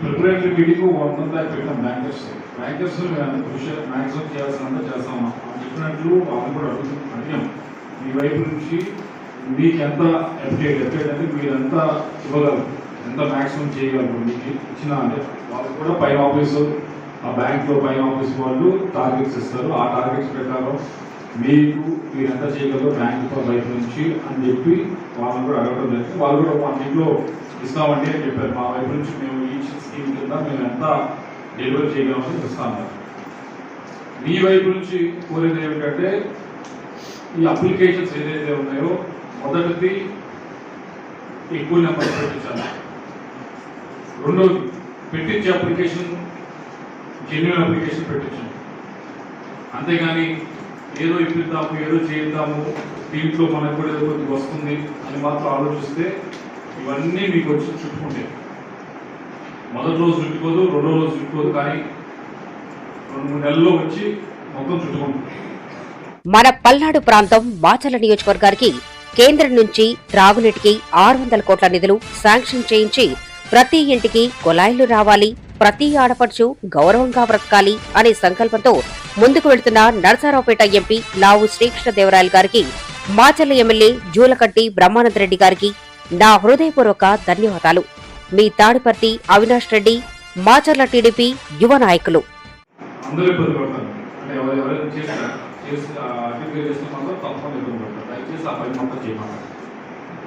Preparatory meeting one month దాకా పెట్టాం bankers bankers కృషి మ్యాక్సిమం చేయాల్సినంత చేస్తాము అని చెప్పినట్లు వాళ్ళు కూడా అడుగు అడిగాం మీ వైపు నుంచి మీకు ఎంత ఎఫ్టేట్ ఎఫ్టేట్ అంటే మీరు ఎంత ఇవ్వగలరు? ఎంత మ్యాక్సిమం చేయగలరు? మీకు ఇచ్చిన అంటే వాళ్ళు కూడా పై ఆఫీసు ఆ బ్యాంక్లో పై ఆఫీస్ వాళ్ళు టార్గెట్స్ ఇస్తారు. ఆ టార్గెట్స్ ప్రకారం మీకు మీరు ఎంత చేయగలరు బ్యాంక్ వైపు నుంచి అని చెప్పి వాళ్ళని కూడా అడగడం జరిగింది. వాళ్ళు కూడా మా ఇంట్లో ఇస్తామండి అని చెప్పారు. మా వైపు నుంచి మేము ఈ స్కీమ్ మేము ఎంత డెలివరీ చేయగలమని ఇస్తాము మీ వైపు నుంచి కోరేది ఏమిటంటే ఈ అప్లికేషన్స్ ఏదైతే ఉన్నాయో మొదటిది ఎక్కువ నెంబర్ పెట్టించాలి. రెండోది పెట్టించే అప్లికేషన్ జెన్యున్ అప్లికేషన్ పెట్టించండి. అంతేగాని ఏదో ఇప్పిద్దాము ఏదో చేద్దాము దీంట్లో మనకు కూడా ఏదో కొద్దిగా వస్తుంది అని మాత్రం ఆలోచిస్తే ఇవన్నీ మీకు వచ్చి చుట్టుకుంటాయి మొదటి రోజు చుట్టుకోదు రెండో రోజు చుట్టుకోదు కానీ రెండు మూడు నెలల్లో వచ్చి మొత్తం చుట్టుకుంటుంది. మన పల్నాడు ప్రాంతం మాచల నియోజకవర్గానికి కేంద్రం నుంచి త్రాగునీటికి ఆరు వందల కోట్ల నిధులు శాంక్షన్ చేయించి ప్రతి ఇంటికి కుళాయిలు రావాలి ప్రతి ఆడపడుచు గౌరవంగా బ్రతకాలి అనే సంకల్పంతో ముందుకు వెళుతున్న నరసారావుపేట ఎంపీ లావు శ్రీకృష్ణదేవరాయలు గారికి మాచల్ల ఎమ్మెల్యే జూలకట్టి బ్రహ్మానందరెడ్డి గారికి నా హృదయపూర్వక ధన్యవాదాలు. మీ తాడిపర్తి అవినాష్ రెడ్డి మాచర్ల టీడీపీ యువ నాయకులు. అందరూ ఇబ్బంది పడతారు అంటే ఇబ్బంది దయచేసి మాత్రం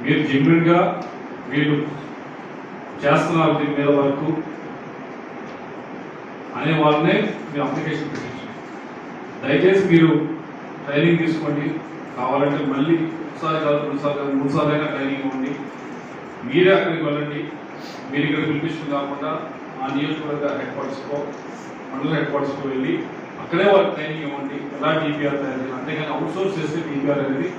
మీరు జెన్యున్గా వీళ్ళు చేస్తున్నారు దీని మీద వరకు అనే వాళ్ళనే మీరు అప్లికేషన్ పెట్టించండి. దయచేసి మీరు ట్రైనింగ్ తీసుకోండి. కావాలంటే మళ్ళీ ఒకసారి కాదు రెండుసార్లు కాదు మూడు అయినా ట్రైనింగ్ ఇవ్వండి. మీరే అక్కడికి వెళ్ళండి. మీరు ఇక్కడ పిలిపించడం కాకుండా ఆ నియోజకవర్గ హెడ్ క్వార్టర్స్కో మండల హెడ్ క్వార్టర్స్కో వెళ్ళి అక్కడే వాళ్ళకి ట్రైనింగ్ ఇవ్వండి. ఎలా టీపీఆర్ తయారు చేయాలి? అంతేగాని అవుట్సోర్స్ చేస్తే టీపీఆర్ అనేది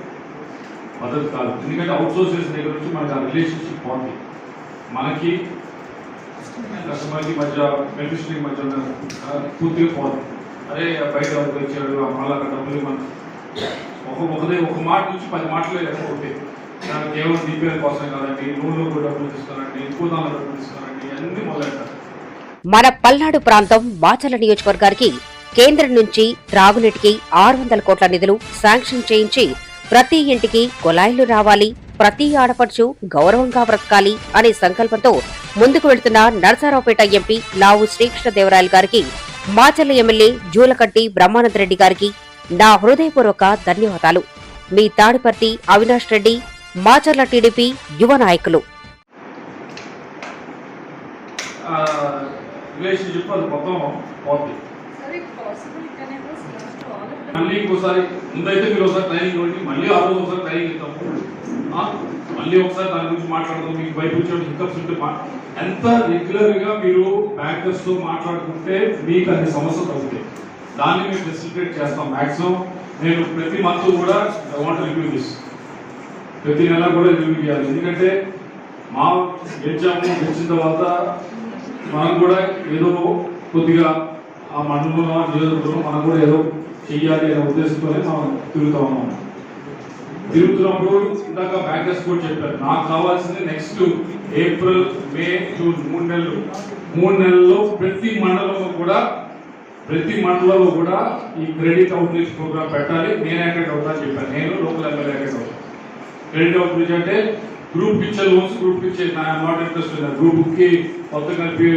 మద్దతు కాదు. ఎందుకంటే అవుట్సోర్స్ చేసిన దగ్గర నుంచి మనకి ఆ రిలేషన్షిప్ బాగుంది. మనకి కస్టమర్కి మధ్య బెనిఫిషరీ మధ్య ఉన్న పూర్తిగా పోదు. అదే బయట వచ్చాడు ఆ మళ్ళీ అక్కడ డబ్బులు మనం ఒక ఒకదే ఒక మాట నుంచి పది మాటలు ఎక్కువ ఉంటాయి దానికి కేవలం టీపీఆర్ కోసం కాదండి లోన్లో కూడా డబ్బులు తీసుకోనండి ఎక్కువ దానిలో డబ్బులు తీసుకోనండి అన్ని మొదలెట్టారు మన పల్నాడు ప్రాంతం మాచల నియోజకవర్గానికి కేంద్రం నుంచి త్రాగునీటికి ఆరు వందల కోట్ల నిధులు శాంక్షన్ చేయించి ప్రతి ఇంటికి కుళాయిలు రావాలి ప్రతి ఆడపడుచు గౌరవంగా బ్రతకాలి అనే సంకల్పంతో ముందుకు వెళుతున్న నరసారావుపేట ఎంపీ లావు శ్రీకృష్ణదేవరాయలు గారికి మాచర్ల ఎమ్మెల్యే జూలకట్టి బ్రహ్మానందరెడ్డి గారికి నా హృదయపూర్వక ధన్యవాదాలు. మీ తాడిపర్తి అవినాష్ రెడ్డి మాచర్ల టీడీపీ యువ నాయకులు. మొత్తం మళ్ళీ ఇంకోసారి ముందైతే మీరు ఒకసారి ట్రైనింగ్ ఇవ్వండి మళ్ళీ ఆ రోజు ఒకసారి ట్రైనింగ్ ఇస్తాము మళ్ళీ ఒకసారి దాని గురించి మాట్లాడదాం మీకు బయట వచ్చే ఇన్కమ్స్ ఉంటే ఎంత రెగ్యులర్గా మీరు బ్యాంకర్స్తో మాట్లాడుకుంటే మీకు అన్ని సమస్యలు తగ్గుతాయి. దాన్ని మేము ఫెసిలిటేట్ చేస్తాం మ్యాక్సిమం నేను ప్రతి మంత్ కూడా ఐ వాంట్ రివ్యూ దిస్ ప్రతి నెల కూడా చూపించాలి ఎందుకంటే మా గెలిచాము గెలిచిన తర్వాత మనం కూడా ఏదో కొద్దిగా ఆ మండలంలో నియోజకవర్గంలో మనం కూడా ఏదో చెయ్యాలి అనే ఉద్దేశంతోనే మనం తిరుగుతా ఉన్నాం తిరుగుతున్నప్పుడు ఇందాక బ్యాంకర్స్ కూడా చెప్పారు నాకు కావాల్సింది నెక్స్ట్ ఏప్రిల్ మే జూన్ మూడు నెలలు. మూడు నెలల్లో ప్రతి మండలంలో కూడా ప్రతి మండలంలో కూడా ఈ క్రెడిట్ అవుట్రీచ్ ప్రోగ్రామ్ పెట్టాలి. నేను అటెండ్ అవుతా చెప్పాను. నేను లోకల్ ఎమ్మెల్యే అటెండ్ అవుతాను క్రెడిట్ అవుట్రీచ్ అంటే గ్రూప్ ఇచ్చే లోన్స్ గ్రూప్ ఇచ్చే నా నాట్ ఇంట్రెస్ట్ గ్రూప్కి మొత్తం కలిపి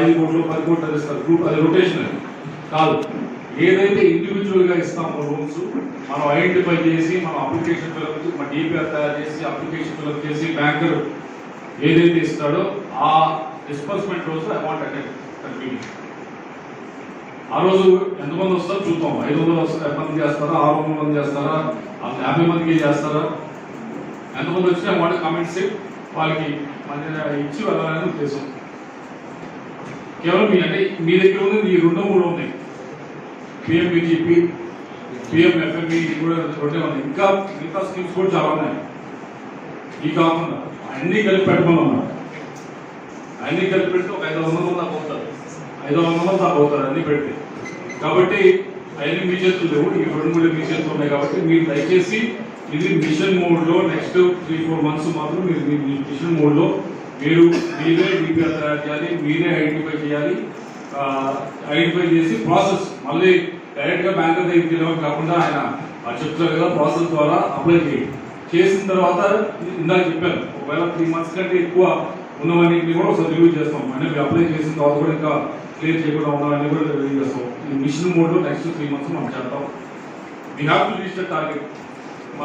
ఐదు కోట్లు పది కోట్లు అది ఇస్తారు. గ్రూప్ అది రొటేషన్ కాదు. ఏదైతే ఇండివిజువల్గా ఇస్తామో లోన్స్ మనం ఐడెంటిఫై చేసి మనం అప్లికేషన్ ఫిల్అప్ మన డిపిఆర్ తయారు చేసి అప్లికేషన్ ఫిల్అప్ చేసి బ్యాంకర్ ఏదైతే ఇస్తాడో ఆ డిస్పర్స్మెంట్ రోజు అమౌంట్ అటెండ్ మీటింగ్ ఆ రోజు ఎంతమంది వస్తారో చూద్దాం. ఐదు వందలు వస్తారు ఎంతమంది చేస్తారా? ఆరు వందల మంది చేస్తారా? యాభై మందికి చేస్తారా? ఎంతమంది వచ్చినా వాటి కమెంట్స్ వాళ్ళకి మధ్య ఇచ్చి వెళ్ళాలని ఉద్దేశం. కేవలం మీ అంటే మీ దగ్గర ఉంది ఈ రెండు మూడు ఉన్నాయి. పిఎంబిజిపి పిఎంఎఫ్ఎంఈ కూడా రెండే ఉన్నాయి. ఇంకా మిగతా స్కీమ్స్ కూడా చాలా ఉన్నాయి. ఈ కాకుండా అన్నీ కలిపి పెట్టమన్నా అన్నీ కలిపి పెడితే ఒక ఐదు వందల మంది దాకా అవుతారు ఐదు వందల మంది దాకా అవుతారు అన్నీ పెడితే. కాబట్టి అవన్నీ మీ చేతులు లేవు ఈ రెండు మూడు మీ చేతులు ఉన్నాయి కాబట్టి మీరు దయచేసి ఇది మిషన్ మోడ్లో నెక్స్ట్ త్రీ ఫోర్ మంత్స్ మాత్రం మీరు మిషన్ మోడ్లో మీరు మీరే డిపిఆర్ తయారు చేయాలి మీరే ఐడెంటిఫై చేయాలి ఐడెంటిఫై చేసి ప్రాసెస్ మళ్ళీ డైరెక్ట్గా బ్యాంక్ దగ్గరికి వెళ్ళడం కాకుండా ఆయన ఆ కదా ప్రాసెస్ ద్వారా అప్లై చేయండి చేసిన తర్వాత ఇందాక చెప్పాను ఒకవేళ త్రీ మంత్స్ కంటే ఎక్కువ ఉన్నవన్నీ కూడా ఒకసారి రివ్యూ చేస్తాం. అంటే మీరు అప్లై చేసిన తర్వాత కూడా ఇంకా క్లియర్ చేయకుండా ఉన్నవన్నీ కూడా రివ్యూ చేస్తాం. ఈ మిషన్ మోడ్లో నెక్స్ట్ త్రీ మంత్స్ మనం చేద్దాం. We have to reach the target